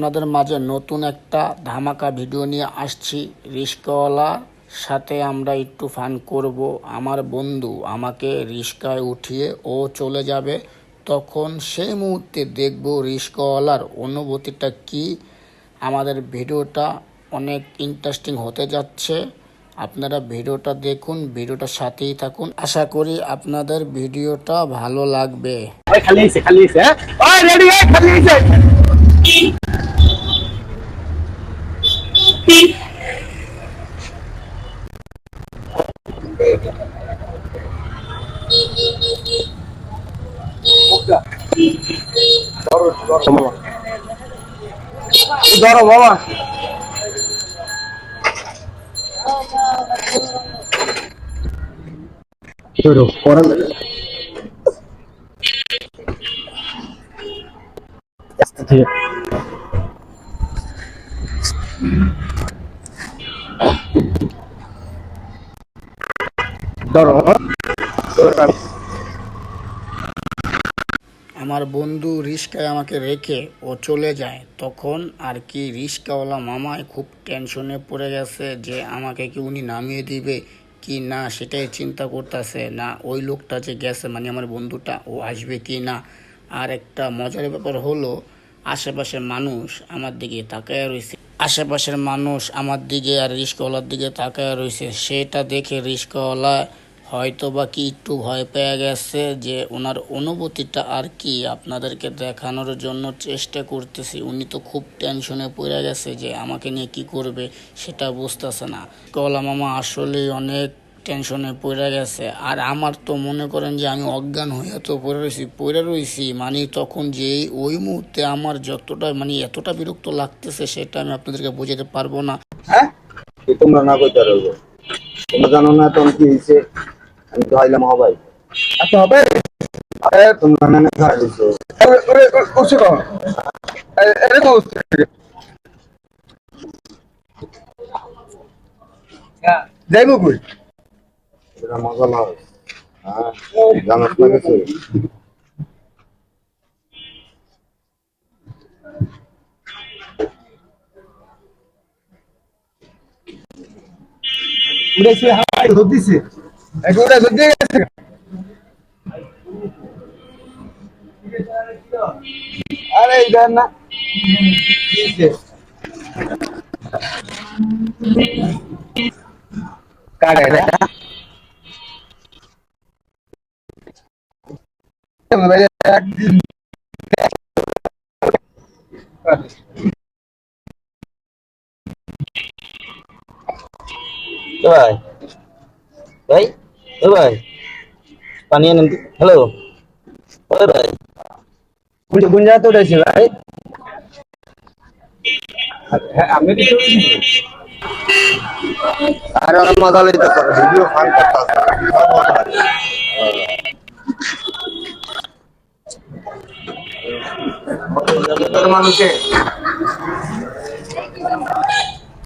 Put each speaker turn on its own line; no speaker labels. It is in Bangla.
আপনাদের মাঝে নতুন একটা ধামাকা ভিডিও নিয়ে আসছি। রিস্কাওয়ালার সাথে আমরা একটু ফান করব। আমার বন্ধু আমাকে রিস্কায় উঠিয়ে ও চলে যাবে। তখন সেই মুহূর্তে দেখব রিস্কাওয়ালার অনুভূতিটা কি। আমাদের ভিডিওটা অনেক ইন্টারেস্টিং হতে যাচ্ছে। আপনারা ভিডিওটা দেখুন ভিডিওটার সাথেই থাকুন। আশা করি আপনাদের ভিডিওটা ভালো লাগবে।
খালি খালি হয়েছে হ্যাঁ ওই রেডি ওই খালি হয়েছে ধরো।
আমার বন্ধু রিস্কায় আমাকে রেখে ও চলে যায়। তখন আর কি রিস্কাওয়ালা মামায় খুব টেনশনে পড়ে গেছে যে আমাকে কি উনি নামিয়ে দিবে কি না, সেটাই চিন্তা করতেছে। না, ওই লোকটা যে গেছে মানে আমার বন্ধুটা, ও আসবে কি না? আর একটা মজার ব্যাপার হলো, আশেপাশের মানুষ আমার দিকে তাকায় রয়েছে আশেপাশের মানুষ আমার দিকে আর রিস্কওয়ালার দিকে তাকায় রয়েছে। সেটা দেখে রিস্কওয়ালা হয়তো বা কি একটু ভয় পেয়ে গেছে যে ওনার অনুভূতিটা আর কি আপনাদেরকে দেখানোর জন্য চেষ্টা করতেছি। উনি তো খুব টেনশনে পড়ে গেছে যে আমাকে নিয়ে কি করবে সেটা বুঝতেছে না। কলা মামা আসলেই অনেক টেনশনে পড়ে গেছে। আর আমার তো মনে করেন যে আমি অজ্ঞান হয়ে তো পড়ে রয়েছি পড়ে রয়েছি। মানে তখন যে ওই মুহূর্তে আমার যতটা মানে এতটা বিরক্ত লাগতেছে সেটা আমি আপনাদেরকে বোঝাতে পারব না।
হ্যাঁ? তোমরা না কইতে পারব? তোমরা জানো না তখন কি হয়েছে? আমি তো আইলাম হবাই।
আচ্ছা হবে
আরে তোমরা
তো যাইব কই?
এটা মজা লয় হ্যাঁ। জানোস না কিছু?
উড়েছে হাই ধরতিছে। একটা উড়ে ধরতে গেছে। আরে ইধার না। কাড়ে একদিন
এ ভাই ভাই এ ভাই পানি আনেন হ্যালো ওই ভাই
কোন কোন জায়গা তো উঠেছে ভাই হ্যাঁ আমি তো
আরে অনেক মজা লইতে পারে ভিডিও ফান করতে মানুষে।